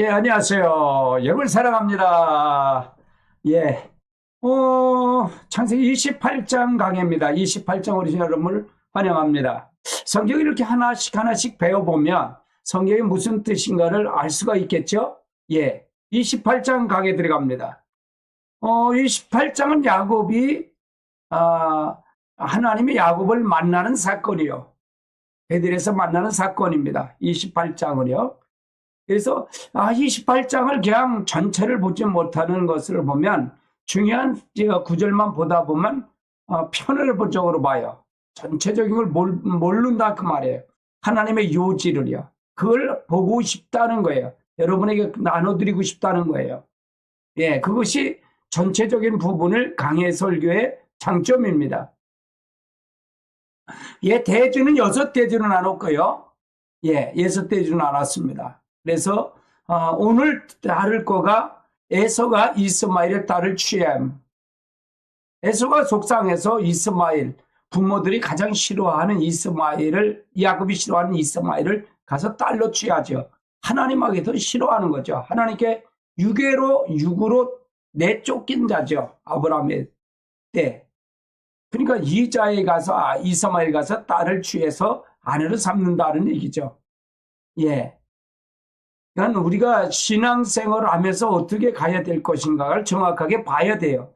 예, 안녕하세요. 여러분 사랑합니다. 예. 어, 창세기 28장 강해입니다. 28장 우리 여러분을 환영합니다. 성경 이렇게 하나씩 하나씩 배워보면 성경이 무슨 뜻인가를 알 수가 있겠죠? 예. 28장 강에 들어갑니다. 어, 28장은 야곱이, 아, 하나님이 야곱을 만나는 사건이요. 베들에서 만나는 사건입니다. 28장은요. 그래서 아 28장을 그냥 전체를 보지 못하는 것을 보면 중요한 구절만 보다 보면 어, 편을적으로 봐요. 전체적인 걸 몰, 모른다 그 말이에요. 하나님의 요지를요. 그걸 보고 싶다는 거예요. 여러분에게 나눠드리고 싶다는 거예요. 예, 그것이 전체적인 부분을 강해 설교의 장점입니다. 예, 대주는 여섯 대주로 나눴고요. 예, 여섯 대주로 나눴습니다. 그래서 어, 오늘 다룰 거가 에서가 이스마엘의 딸을 취함. 에서가 속상해서 이스마엘 부모들이 가장 싫어하는 이스마엘을 야곱이 싫어하는 이스마엘을 가서 딸로 취하죠. 하나님에게도 싫어하는 거죠. 하나님께 유괴로 육으로 내쫓긴 자죠. 아브라함의 때. 그러니까 이자에 가서 아, 이스마엘 가서 딸을 취해서 아내로 삼는다는 얘기죠. 예. 그러니까 우리가 신앙생활을 하면서 어떻게 가야 될 것인가를 정확하게 봐야 돼요.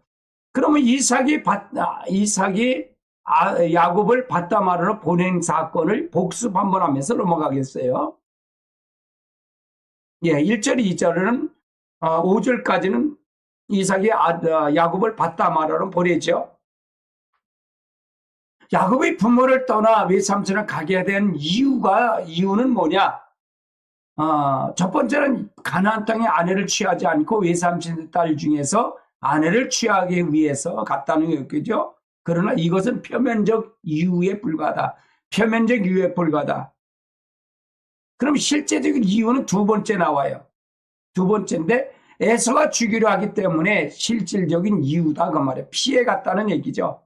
그러면 이삭이 받, 아, 이삭이 아, 야곱을 바다마르로 보낸 사건을 복습 한번 하면서 넘어가겠어요. 예, 1절, 2절은, 어, 5절까지는 이삭이 아, 어, 야곱을 바다마르로 보내죠. 야곱의 부모를 떠나 외삼촌을 가게 된 이유가, 이유는 뭐냐? 어, 첫 번째는 가나안 땅에 아내를 취하지 않고 외삼촌 딸 중에서 아내를 취하기 위해서 갔다는 거겠죠. 그러나 이것은 표면적 이유에 불과하다. 표면적 이유에 불과하다. 그럼 실제적인 이유는 두 번째 나와요. 두 번째인데 에서가 죽이려 하기 때문에 실질적인 이유다 그 말이에요. 피해 갔다는 얘기죠.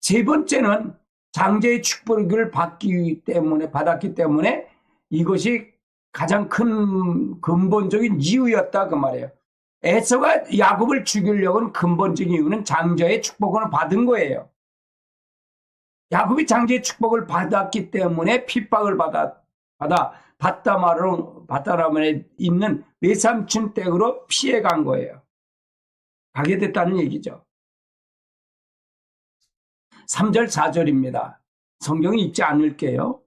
세 번째는 장제의 축복을 받기 때문에 받았기 때문에 이것이 가장 큰 근본적인 이유였다 그 말이에요. 에서가 야곱을 죽이려고 는 근본적인 이유는 장자의 축복을 받은 거예요. 야곱이 장자의 축복을 받았기 때문에 핍박을 받아 받아 바다마로 바다라면에 있는 외삼촌 댁으로 피해 간 거예요. 가게 됐다는 얘기죠. 3절 4절입니다. 성경이 읽지 않을게요.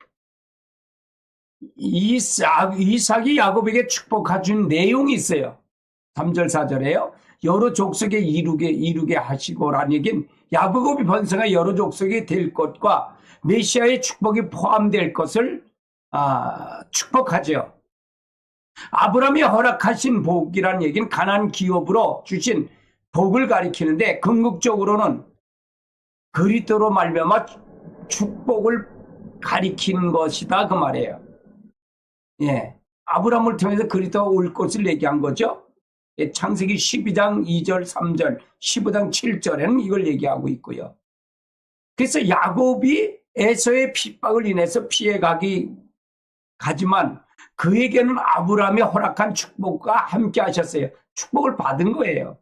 이삭, 이삭이 야곱에게 축복해준 내용이 있어요. 3절, 4절에요. 여러 족속에 이루게, 이루게 하시고라는 얘기는 야곱이 번성한 여러 족속이 될 것과 메시아의 축복이 포함될 것을 아, 축복하죠. 아브라함이 허락하신 복이라는 얘기는 가난 기업으로 주신 복을 가리키는데 궁극적으로는 그리스도로 말미암아 축복을 가리키는 것이다 그 말이에요. 예. 아브라함을 통해서 그리스도가 올 것을 얘기한 거죠. 예, 창세기 12장 2절, 3절, 15장 7절에는 이걸 얘기하고 있고요. 그래서 야곱이 에서의 핍박을 인해서 피해가기 가지만 그에게는 아브라함이 허락한 축복과 함께 하셨어요. 축복을 받은 거예요.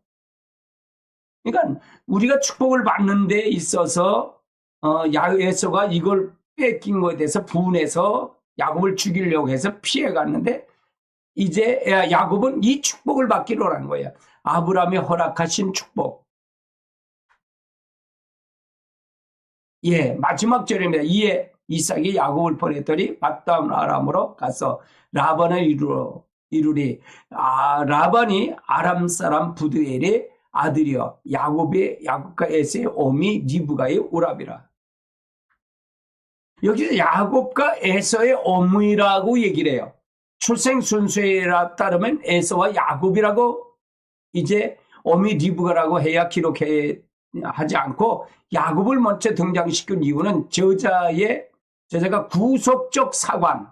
그러니까 우리가 축복을 받는 데 있어서 어, 야에서가 이걸 뺏긴 것에 대해서 분해서 야곱을 죽이려고 해서 피해 갔는데 이제 야곱은 이 축복을 받기로 한 거예요. 아브라함이 허락하신 축복. 예, 마지막 절입니다. 이에 이삭이 야곱을 보냈더니 바담 아람으로 가서 라반을 이루어 이루리. 아, 라반이 아람 사람 부두엘의 아들이요. 야곱의 야곱과 에세의 오미 니브가의 오랍이라. 여기서 야곱과 에서의 어머니라고 얘기를 해요. 출생 순서에 따르면 에서와 야곱이라고 이제 어미 리브가라고 해야 기록해 하지 않고 야곱을 먼저 등장시킨 이유는 저자의 저자가 구속적 사관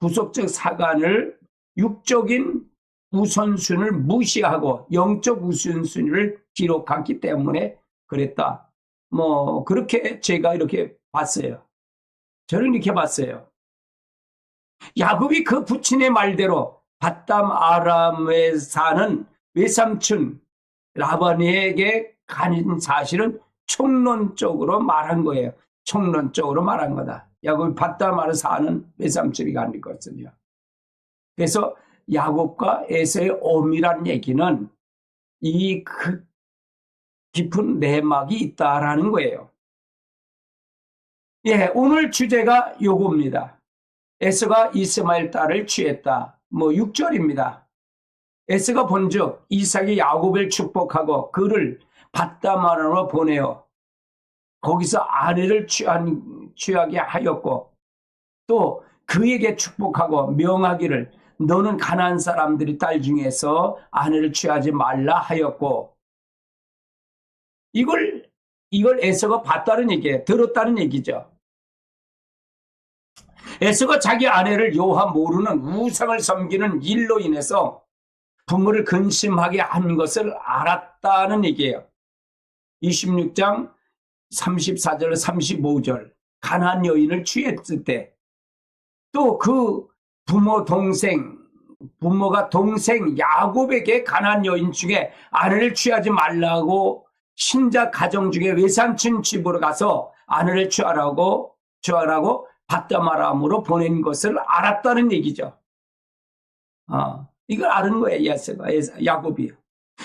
구속적 사관을 육적인 우선순위를 무시하고 영적 우선순위를 기록했기 때문에 그랬다. 뭐 그렇게 제가 이렇게 봤어요. 저는 이렇게 봤어요. 야곱이 그 부친의 말대로 바담 아람에 사는 외삼촌 라반에게 가는 사실은 총론적으로 말한 거예요. 총론적으로 말한 거다. 야곱이 바담 아람 사는 외삼촌이 가는 것은요. 그래서 야곱과 에서의 엄밀한 얘기는 이 그 깊은 내막이 있다라는 거예요. 예, 오늘 주제가 요겁니다. 에서가 이스마엘 딸을 취했다. 뭐 6절입니다. 에서가 본즉 이삭이 야곱을 축복하고 그를 바다마라로 보내어 거기서 아내를 취한, 취하게 하였고 또 그에게 축복하고 명하기를 너는 가난한 사람들이 딸 중에서 아내를 취하지 말라 하였고 이걸 이걸 에서가 봤다는 얘기예요. 들었다는 얘기죠. 에서가 자기 아내를 여호와 모르는 우상을 섬기는 일로 인해서 부모를 근심하게 한 것을 알았다는 얘기예요. 26장 34절 35절 가난 여인을 취했을 때 또 그 부모 동생 부모가 동생 야곱에게 가난 여인 중에 아내를 취하지 말라고 신자 가정 중에 외삼촌 집으로 가서 아내를 취하라고 취하라고 바다마람으로 보낸 것을 알았다는 얘기죠. 어, 이걸 아는 거예요, 예서가, 야곱이요.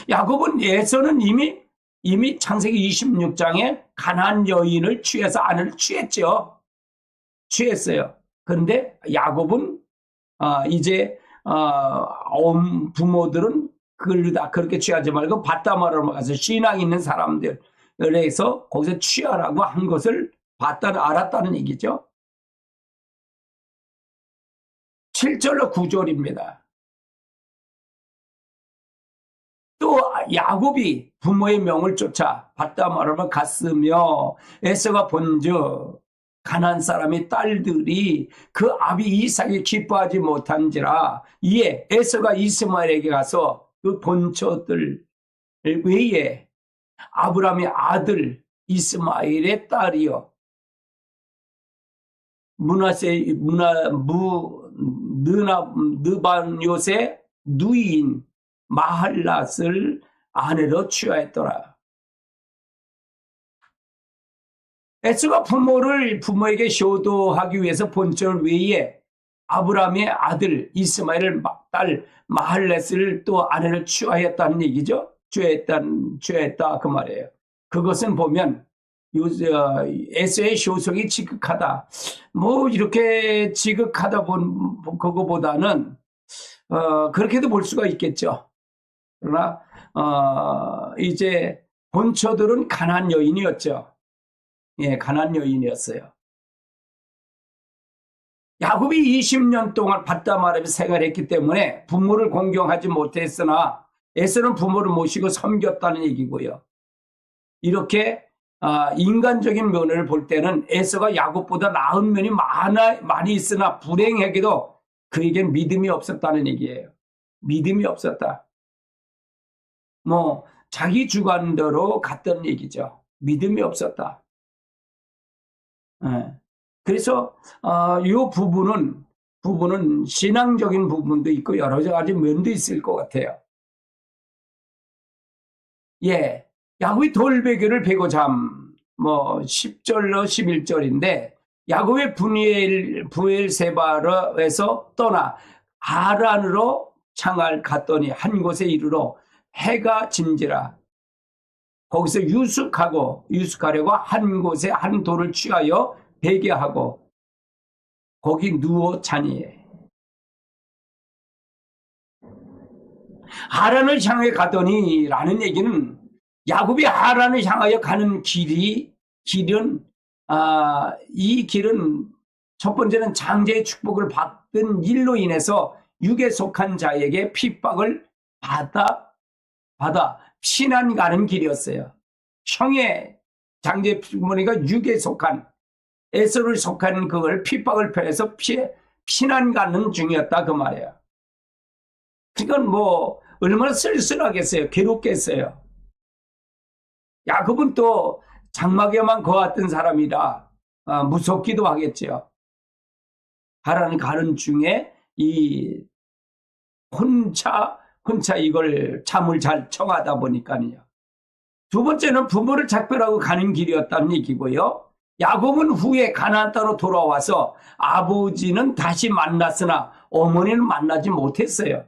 야곱은 예서는 이미, 이미 창세기 26장에 가난 여인을 취해서 아내를 취했죠. 취했어요. 그런데 야곱은, 어, 이제, 어, 부모들은 그걸 다 그렇게 취하지 말고 바다마람으로 가서 신앙 있는 사람들에서 거기서 취하라고 한 것을 봤다는, 알았다는 얘기죠. 7절로 9절입니다. 또 야곱이 부모의 명을 쫓아 바다마람을 갔으며 에서가 본즉 가난 사람의 딸들이 그 아비 이삭이 기뻐하지 못한지라 이에 에서가 이스마엘에게 가서 그 본처들 외에 아브라함의 아들 이스마엘의 딸이요 문하세 문하 무 느나 느반 요새 누이인 마할랏을 아내로 취하였더라. 에스가 부모를 부모에게 효도하기 위해서 본절 외에 아브라함의 아들 이스마엘을 딸 마할렛을 또 아내를 취하였다는 얘기죠. 취했단 취했다 그 말이에요. 그것은 보면 에서의 효성이 지극하다. 뭐 이렇게 지극하다 본 그거보다는 어, 그렇게도 볼 수가 있겠죠. 그러나 어, 이제 본처들은 가난 여인이었죠. 예, 가난 여인이었어요. 야곱이 20년 동안 바다마람에 생활했기 때문에 부모를 공경하지 못했으나 에서는 부모를 모시고 섬겼다는 얘기고요. 이렇게 아, 인간적인 면을 볼 때는 에서가 야곱보다 나은 면이 많아, 많이 있으나 불행하게도 그에겐 믿음이 없었다는 얘기예요. 믿음이 없었다. 뭐 자기 주관대로 갔던 얘기죠. 믿음이 없었다. 네. 그래서 어, 이 부분은 부분은 신앙적인 부분도 있고 여러 가지 면도 있을 것 같아요. 예, 야곱이 돌베개를 베고 잠, 뭐 10절로 11절인데 야곱의 분이엘 부엘세바르에서 떠나 아란으로 창을 갔더니 한 곳에 이르러 해가 진지라. 거기서 유숙하고 유숙하려고 한 곳에 한 돌을 취하여 베개하고 거기 누워 자니 하란을 향해 가더니 라는 얘기는 야곱이 하란을 향하여 가는 길이 길은 아, 이 길은 첫 번째는 장제의 축복을 받은 일로 인해서 육에 속한 자에게 핍박을 받아 받아 피난 가는 길이었어요. 형의 장제 부모니가 육에 속한 에서를 속한 그걸 핍박을 패해서 피해 피난 가는 중이었다 그 말이에요. 그건 뭐 얼마나 쓸쓸하겠어요. 괴롭겠어요. 야곱은 또 장막에만 거했던 사람이라 어, 무섭기도 하겠죠. 하라는 가는 중에 이 혼자 혼자 이걸 잠을 잘 청하다 보니까요. 두 번째는 부모를 작별하고 가는 길이었다는 얘기고요. 야곱은 후에 가나안 땅으로 돌아와서 아버지는 다시 만났으나 어머니는 만나지 못했어요.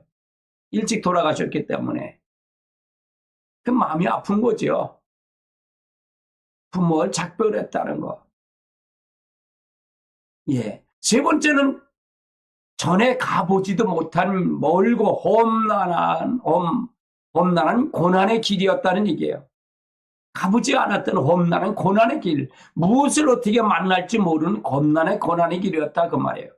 일찍 돌아가셨기 때문에. 그 마음이 아픈 거죠. 부모를 작별했다는 거. 예. 세 번째는 전에 가보지도 못한 멀고 험난한, 험, 험난한 고난의 길이었다는 얘기예요. 가보지 않았던 험난한 고난의 길, 무엇을 어떻게 만날지 모르는 험난의 고난의 길이었다 그 말이에요.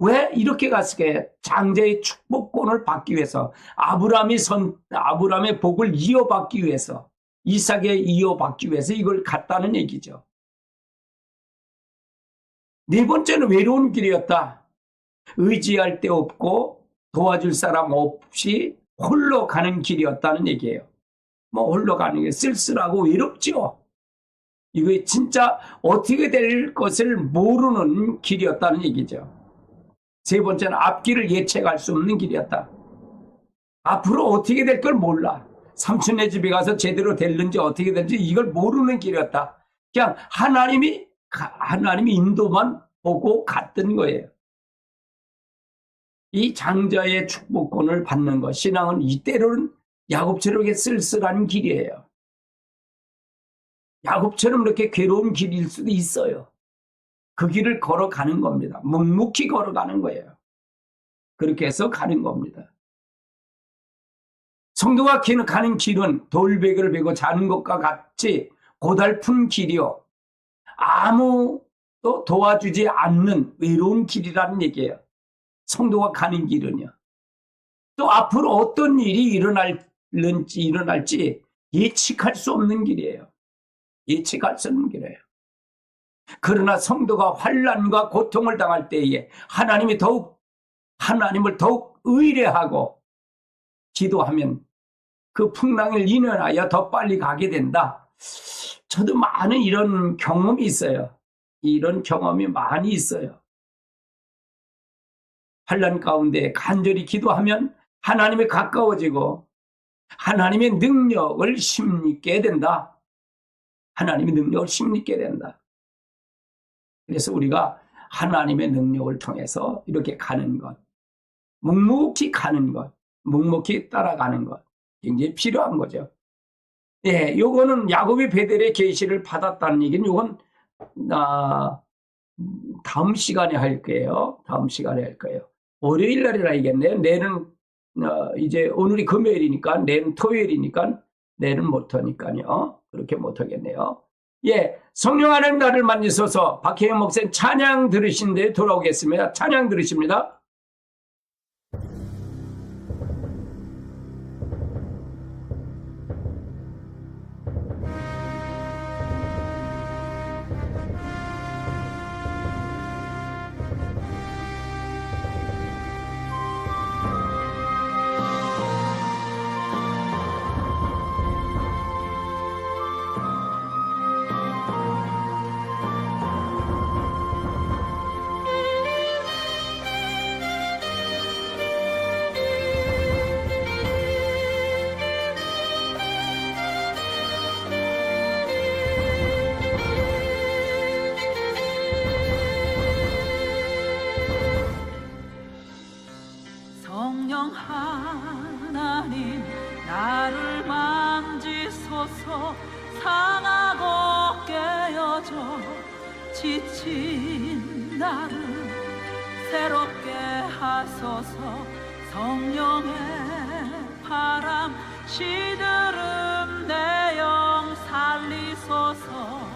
왜 이렇게 갔을까? 장자의 축복권을 받기 위해서 아브라함이 선 아브라함의 복을 이어받기 위해서 이삭에 이어받기 위해서 이걸 갔다는 얘기죠. 네 번째는 외로운 길이었다. 의지할 데 없고 도와줄 사람 없이 홀로 가는 길이었다는 얘기예요. 뭐 홀로 가는 게 쓸쓸하고 외롭죠. 이게 진짜 어떻게 될 것을 모르는 길이었다는 얘기죠. 세 번째는 앞길을 예측할 수 없는 길이었다. 앞으로 어떻게 될 걸 몰라. 삼촌네 집에 가서 제대로 될는지 어떻게 될지 이걸 모르는 길이었다. 그냥 하나님이 하나님이 인도만 보고 갔던 거예요. 이 장자의 축복권을 받는 것, 신앙은 이때로는 야곱처럼 쓸쓸한 길이에요. 야곱처럼 이렇게 괴로운 길일 수도 있어요. 그 길을 걸어가는 겁니다. 묵묵히 걸어가는 거예요. 그렇게 해서 가는 겁니다. 성도가 가는 길은 돌베개를 베고 자는 것과 같이 고달픈 길이요. 아무도 도와주지 않는 외로운 길이라는 얘기예요. 성도가 가는 길은요. 또 앞으로 어떤 일이 일어날지, 일어날지 예측할 수 없는 길이에요. 예측할 수 없는 길이에요. 그러나 성도가 환란과 고통을 당할 때에 하나님이 더욱 하나님을 더욱 의뢰하고 기도하면 그 풍랑을 인연하여 더 빨리 가게 된다. 저도 많은 이런 경험이 있어요. 이런 경험이 많이 있어요. 환란 가운데 간절히 기도하면 하나님에 가까워지고 하나님의 능력을 심리게 된다. 하나님의 능력을 심리게 된다. 그래서 우리가 하나님의 능력을 통해서 이렇게 가는 것, 묵묵히 가는 것, 묵묵히 따라가는 것, 굉장히 필요한 거죠. 예, 요거는 야곱이 베델의 계시를 받았다는 얘기는 요건 아, 다음 시간에 할 거예요. 다음 시간에 할 거예요. 월요일 날이라 하겠네요. 내일은 어, 이제 오늘이 금요일이니까 내일은 토요일이니까 내일은 못하니까요. 그렇게 못하겠네요. 예, 성령 하나님 나를 만지소서 박혜영 목사님 찬양 들으신 데 돌아오겠습니다. 찬양 들으십니다. 나를 만지소서 상하고 깨어져 지친 나를 새롭게 하소서 성령의 바람 시드름 내영 살리소서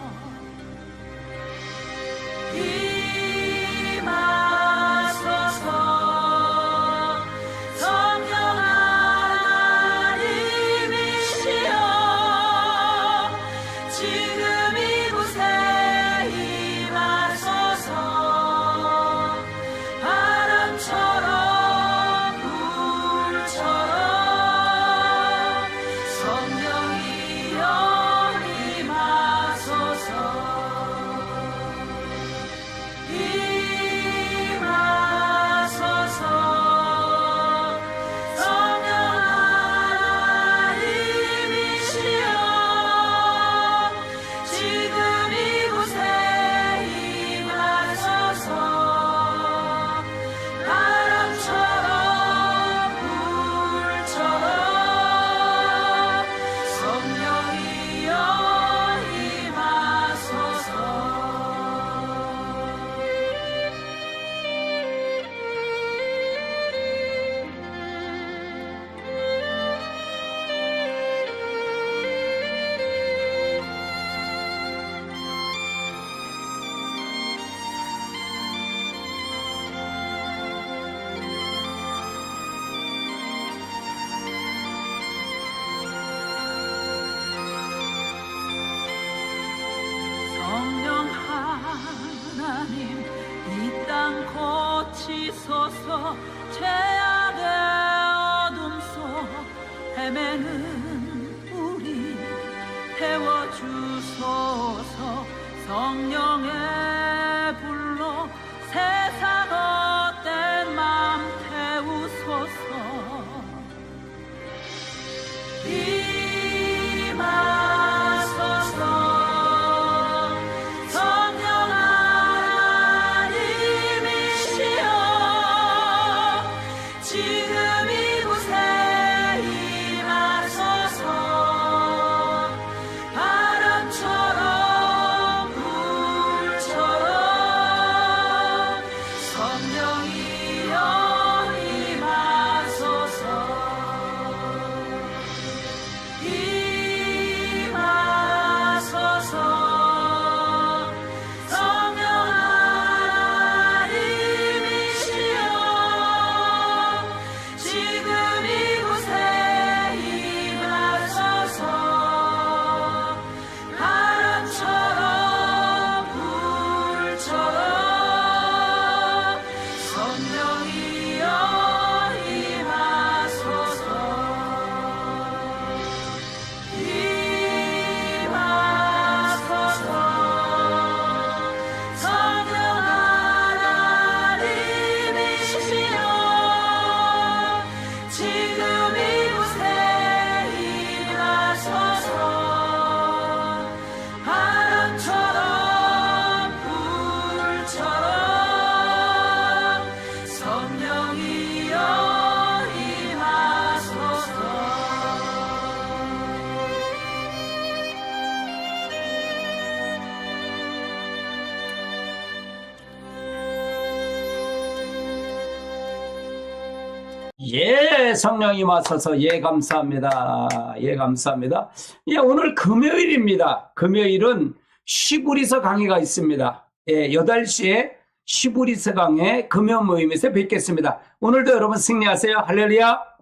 주소서 죄악의 어둠 속 헤매는 우리 태워주소서 성령의 불로 세상 예, 성령이 와서서 예, 감사합니다. 예, 감사합니다. 예, 오늘 금요일입니다. 금요일은 시부리서 강의가 있습니다. 예, 8시에 시부리서 강의 금요 모임에서 뵙겠습니다. 오늘도 여러분 승리하세요. 할렐루야.